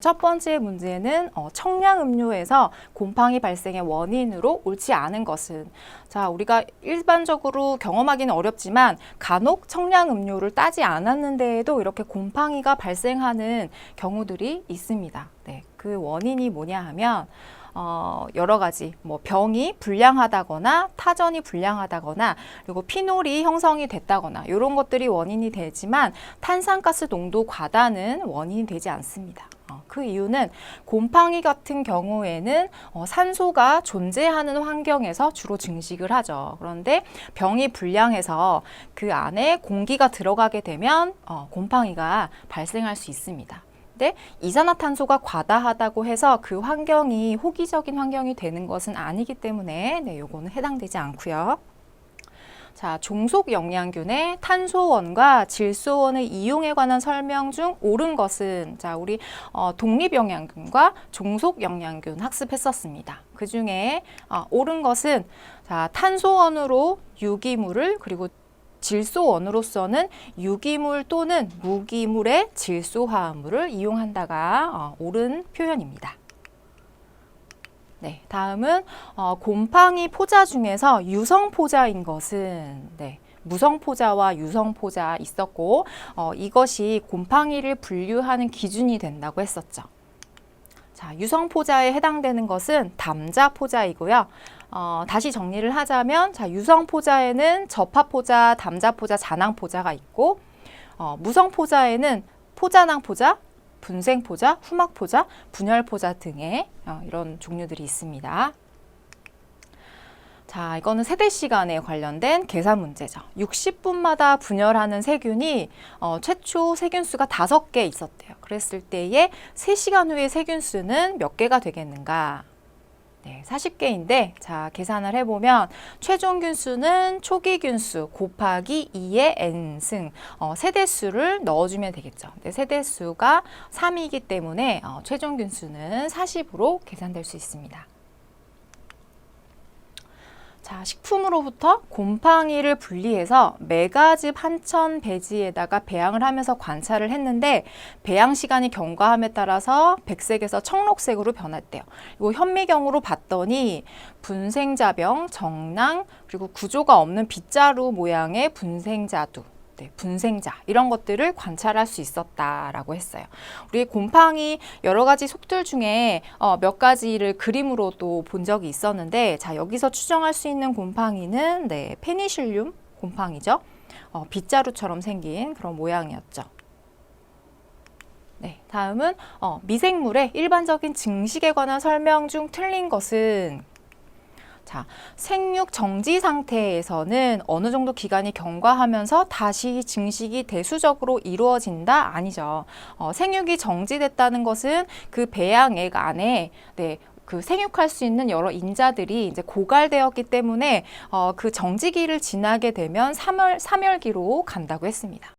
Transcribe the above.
첫 번째 문제는 어, 청량 음료에서 곰팡이 발생의 원인으로 옳지 않은 것은 자 우리가 일반적으로 경험하기는 어렵지만 간혹 청량 음료를 따지 않았는데에도 이렇게 곰팡이가 발생하는 경우들이 있습니다. 네, 그 원인이 뭐냐 하면 어, 여러 가지 뭐 병이 불량하다거나 타전이 불량하다거나 그리고 피놀이 형성이 됐다거나 이런 것들이 원인이 되지만 탄산가스 농도 과다는 원인이 되지 않습니다. 어, 그 이유는 곰팡이 같은 경우에는 어, 산소가 존재하는 환경에서 주로 증식을 하죠. 그런데 병이 불량해서 그 안에 공기가 들어가게 되면 어, 곰팡이가 발생할 수 있습니다. 근데 이산화탄소가 과다하다고 해서 그 환경이 호기적인 환경이 되는 것은 아니기 때문에 네, 요거는 해당되지 않고요. 자, 종속 영양균의 탄소원과 질소원의 이용에 관한 설명 중 옳은 것은 자, 우리 어, 독립 영양균과 종속 영양균 학습했었습니다. 그 중에 어, 옳은 것은 자, 탄소원으로 유기물을 그리고 질소원으로서는 유기물 또는 무기물의 질소화합물을 이용한다가 어, 옳은 표현입니다. 네, 다음은 어, 곰팡이 포자 중에서 유성 포자인 것은 네, 무성 포자와 유성 포자 있었고 어, 이것이 곰팡이를 분류하는 기준이 된다고 했었죠. 자, 유성 포자에 해당되는 것은 담자 포자이고요. 어, 다시 정리를 하자면 자, 유성 포자에는 접합 포자, 담자 포자, 잔항 포자가 있고 어, 무성 포자에는 포자낭 포자, 분생 포자, 후막 포자, 분열 포자 등의 어, 이런 종류들이 있습니다. 자, 이거는 세대 시간에 관련된 계산 문제죠. 60분마다 분열하는 세균이 어, 최초 세균 수가 다섯 개 있었대요. 그랬을 때에 3시간 후에 세균 수는 몇 개가 되겠는가? 네, 40개인데 자, 계산을 해 보면 최종 균수는 초기 균수 곱하기 2의 n승 어, 세대수를 넣어 주면 되겠죠. 근데 세대수가 3이기 때문에 어, 최종 균수는 40으로 계산될 수 있습니다. 자, 식품으로부터 곰팡이를 분리해서 메가즙 한천 배지에다가 배양을 하면서 관찰을 했는데 배양 시간이 경과함에 따라서 백색에서 청록색으로 변했대요. 이거 현미경으로 봤더니 분생자병, 정낭, 그리고 구조가 없는 빗자루 모양의 분생자두 네, 분생자 이런 것들을 관찰할 수 있었다라고 했어요. 우리 곰팡이 여러 가지 속들 중에 어, 몇 가지를 그림으로도 본 적이 있었는데 자 여기서 추정할 수 있는 곰팡이는 네, 페니실륨 곰팡이죠. 어, 빗자루처럼 생긴 그런 모양이었죠. 네, 다음은 어, 미생물의 일반적인 증식에 관한 설명 중 틀린 것은 자, 생육 정지 상태에서는 어느 정도 기간이 경과하면서 다시 증식이 대수적으로 이루어진다? 아니죠. 어, 생육이 정지됐다는 것은 그 배양액 안에 네, 그 생육할 수 있는 여러 인자들이 이제 고갈되었기 때문에 어, 그 정지기를 지나게 되면 삼열, 삼열기로 간다고 했습니다.